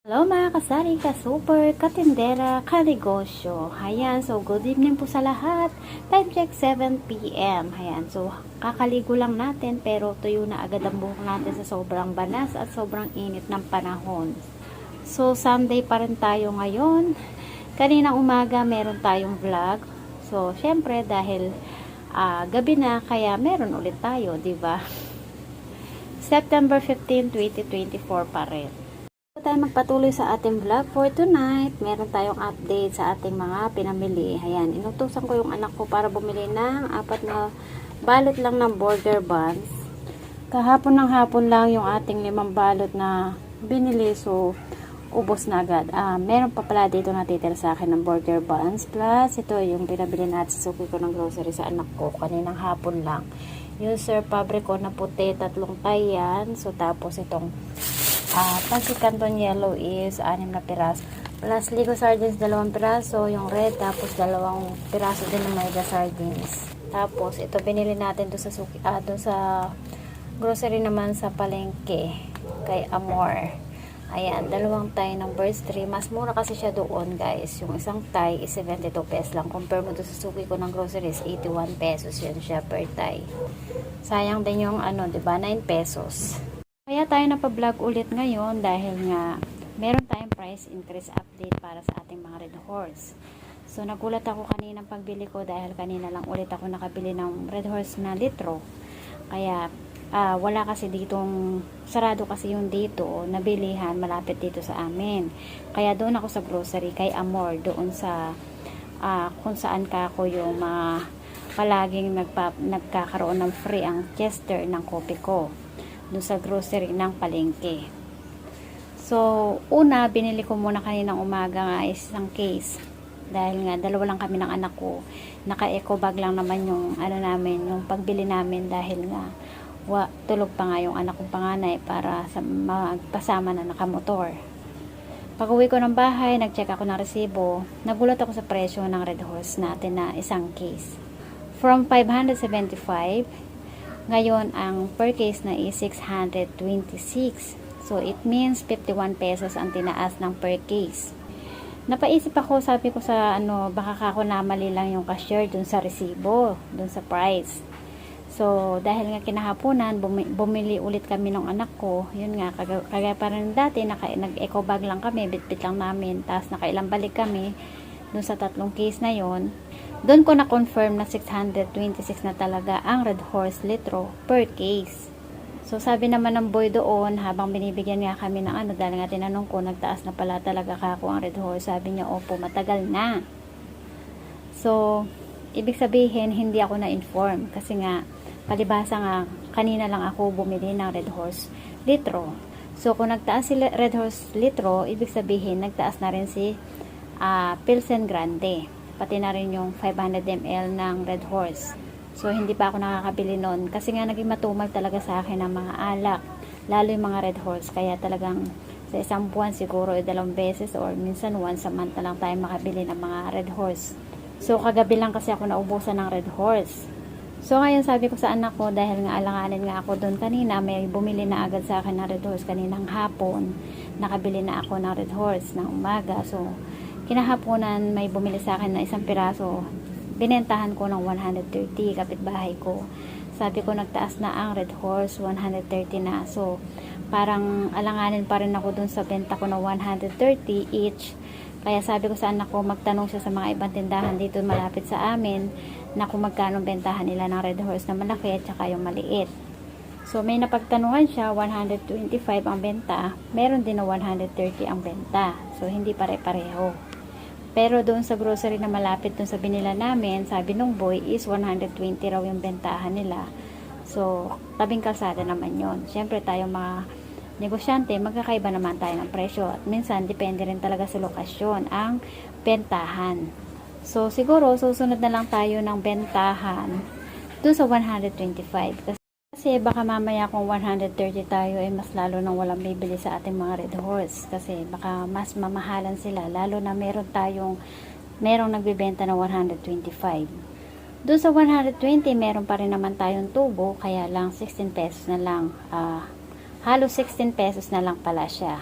Hello mga kasari, ka-super, katindera, ka-negosyo. Ayan, so good evening po sa lahat. Time check 7pm. Ayan, so kakaligo lang natin pero tuyo na agad ang buhok natin sa sobrang banas at sobrang init ng panahon. So Sunday pa rin tayo ngayon. Kaninang umaga meron tayong vlog. So syempre dahil ah, gabi na kaya meron ulit tayo, di ba? September 15, 2024 pa rin. Bago tayo magpatuloy sa ating vlog for tonight, meron tayong update sa ating mga pinamili. Ayan, inutusan ko yung anak ko para bumili ng apat na balot lang ng burger buns. Kahapon ng hapon lang yung ating limang balot na binili, so ubos na agad. Ah, meron pa pala dito natitira sa akin ng burger buns. Plus, ito yung pinabili natin sa suki ko ng grocery sa anak ko kaninang hapon lang. Yung Sir Pabrico na puti, tatlong tayan. So, tapos itong Ah, pansit canton yellow is anim na piraso. Plus Ligo sardines dalawang piraso, yung red tapos dalawang piraso din ng mega sardines. Tapos ito binili natin doon sa suki, ah, doon sa grocery naman sa palengke kay Amor. Ayan, dalawang tie ng burst 3. Mas mura kasi siya doon, guys. Yung isang tie is 72 pesos lang. Compare mo doon sa suki ko ng groceries, 81 pesos yun siya per tie. Sayang din yung ano, 'di ba 9 pesos. Kaya tayo napa-vlog ulit ngayon dahil nga meron tayong price increase update para sa ating mga Red Horse. So nagulat ako kanina pagbili ko dahil kanina lang ulit ako nakabili ng Red Horse na litro. Kaya ah, wala kasi ditong sarado kasi yung dito nabilihan malapit dito sa amin. Kaya doon ako sa grocery kay Amor doon sa ah, kung saan ka ako yung mga palaging nagpa, nagkakaroon ng free ang Chester ng kopi ko doon sa grocery ng palengke. So, una, binili ko muna kaninang umaga nga isang case. Dahil nga, dalawa lang kami ng anak ko. Naka-eco bag lang naman yung, ano namin, yung pagbili namin dahil nga, wa, tulog pa nga yung anak kong panganay para sa magpasama na nakamotor. Pag uwi ko ng bahay, nag-check ako ng resibo. Nagulat ako sa presyo ng Red Horse natin na isang case. From 575, ngayon, ang per case na is 626. So, it means 51 pesos ang tinaas ng per case. Napaisip ako, sabi ko sa ano, baka ako namali lang yung cashier dun sa resibo, dun sa price. So, dahil nga kinahaponan, bumi- bumili ulit kami ng anak ko. Yun nga, kag- kagaya pa rin dati, naka, nag-eco bag lang kami, bitbit lang namin. Tapos nakailang balik kami dun sa tatlong case na yon doon ko na-confirm na 626 na talaga ang Red Horse litro per case. So, sabi naman ng boy doon, habang binibigyan nga kami ng ano, dahil nga tinanong ko, nagtaas na pala talaga kako ang Red Horse. Sabi niya, opo, matagal na. So, ibig sabihin, hindi ako na-inform. Kasi nga, palibasa nga, kanina lang ako bumili ng Red Horse litro. So, kung nagtaas si Red Horse litro, ibig sabihin, nagtaas na rin si ah, Pilsen Grande pati na rin yung 500 ml ng Red Horse. So, hindi pa ako nakakabili nun. Kasi nga, naging matumal talaga sa akin ang mga alak. Lalo yung mga Red Horse. Kaya talagang sa isang buwan siguro eh, dalawang beses or minsan once a month na lang tayo makabili ng mga Red Horse. So, kagabi lang kasi ako naubusan ng Red Horse. So, ngayon sabi ko sa anak ko, dahil nga alanganin nga ako doon kanina, may bumili na agad sa akin ng Red Horse kaninang hapon. Nakabili na ako ng Red Horse ng umaga. So, kinahaponan may bumili sa akin na isang piraso binentahan ko ng 130 kapitbahay ko sabi ko nagtaas na ang red horse 130 na so parang alanganin pa rin ako dun sa benta ko ng 130 each kaya sabi ko sa anak ko magtanong siya sa mga ibang tindahan dito malapit sa amin na kung magkano bentahan nila ng red horse na malaki at saka yung maliit So, may napagtanungan siya, 125 ang benta. Meron din na 130 ang benta. So, hindi pare-pareho. Pero doon sa grocery na malapit doon sa binila namin, sabi nung boy is 120 raw yung bentahan nila. So, tabing kalsada naman yon. Siyempre tayo mga negosyante, magkakaiba naman tayo ng presyo. At minsan, depende rin talaga sa lokasyon ang bentahan. So, siguro, susunod na lang tayo ng bentahan doon sa 125. Kasi kasi baka mamaya kung 130 tayo ay mas lalo nang walang bibili sa ating mga Red Horse kasi baka mas mamahalan sila lalo na meron tayong merong nagbebenta ng 125. Doon sa 120 meron pa rin naman tayong tubo kaya lang 16 pesos na lang. ah halos 16 pesos na lang pala siya.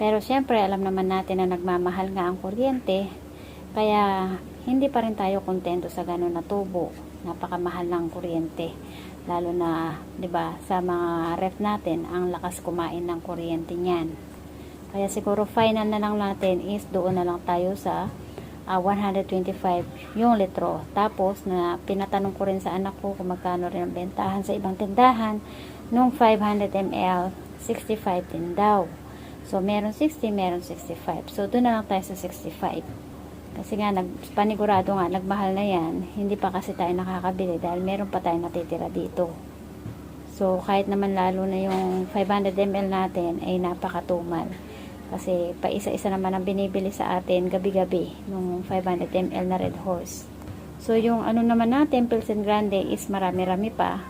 Pero syempre, alam naman natin na nagmamahal nga ang kuryente. Kaya hindi pa rin tayo kontento sa ganun na tubo. Napakamahal ng kuryente. Lalo na, 'di ba, sa mga ref natin, ang lakas kumain ng kuryente niyan. Kaya siguro final na lang natin is doon na lang tayo sa ah, 125 yung litro. Tapos na pinatanong ko rin sa anak ko kung magkano rin ang bentahan sa ibang tindahan nung 500 ml 65 din daw. So meron 60, meron 65. So doon na lang tayo sa 65. Kasi nga nag panigurado nga nagmahal na 'yan. Hindi pa kasi tayo nakakabili dahil meron pa tayong natitira dito. So kahit naman lalo na yung 500 ml natin ay napakatumal. Kasi pa isa-isa naman ang binibili sa atin gabi-gabi nung 500 ml na Red Horse. So yung ano naman natin Pilsen Grande is marami-rami pa.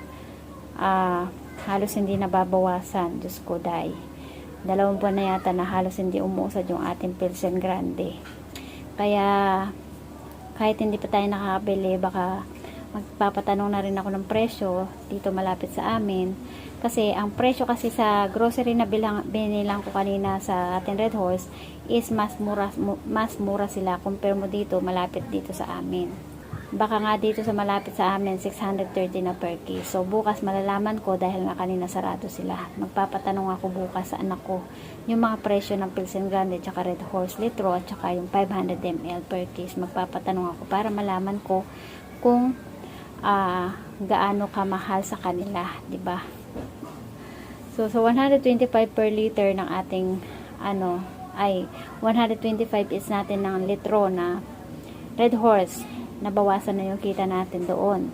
Ah, halos hindi nababawasan. Diyos ko, day. Dalawang buwan na yata na halos hindi umuusad yung ating Pilsen Grande. Kaya, kahit hindi pa tayo nakakabili, baka magpapatanong na rin ako ng presyo dito malapit sa amin. Kasi, ang presyo kasi sa grocery na bilang, binilang ko kanina sa ating Red Horse is mas mura, mu- mas mura sila compare mo dito, malapit dito sa amin. Baka nga dito sa malapit sa amin, 630 na per case. So, bukas malalaman ko dahil nga kanina sarado sila. Magpapatanong ako bukas sa anak ko yung mga presyo ng Pilsen Grande tsaka Red Horse litro at tsaka yung 500 ml per case. Magpapatanong ako para malaman ko kung ah, gaano kamahal sa kanila, 'di ba? So, sa 125 per liter ng ating ano ay 125 is natin ng litro na Red Horse nabawasan na yung kita natin doon.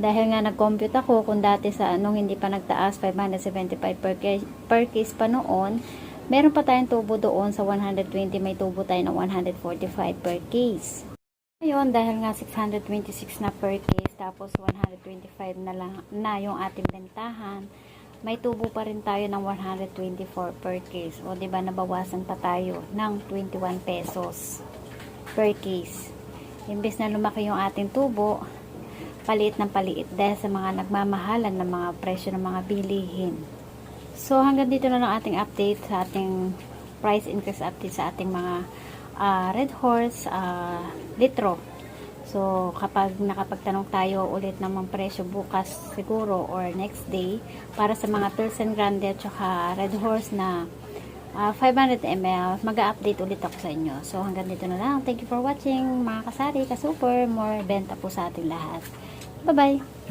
Dahil nga nag-compute ako kung dati sa anong hindi pa nagtaas 575 per case, per case pa noon, meron pa tayong tubo doon sa 120 may tubo tayo ng 145 per case. Ngayon dahil nga 626 na per case tapos 125 na lang na yung ating bentahan, may tubo pa rin tayo ng 124 per case. O 'di ba nabawasan pa tayo ng 21 pesos per case. Imbes na lumaki yung ating tubo, paliit ng paliit dahil sa mga nagmamahalan ng mga presyo ng mga bilihin. So hanggang dito na lang ating update sa ating price increase update sa ating mga ah, Red Horse ah, litro. So kapag nakapagtanong tayo ulit ng mga presyo bukas siguro or next day para sa mga Pilsen Grande at saka Red Horse na ah, 500 ml, mag-update ulit ako sa inyo. So, hanggang dito na lang. Thank you for watching, mga kasari, ka-super, more benta po sa ating lahat. Bye-bye!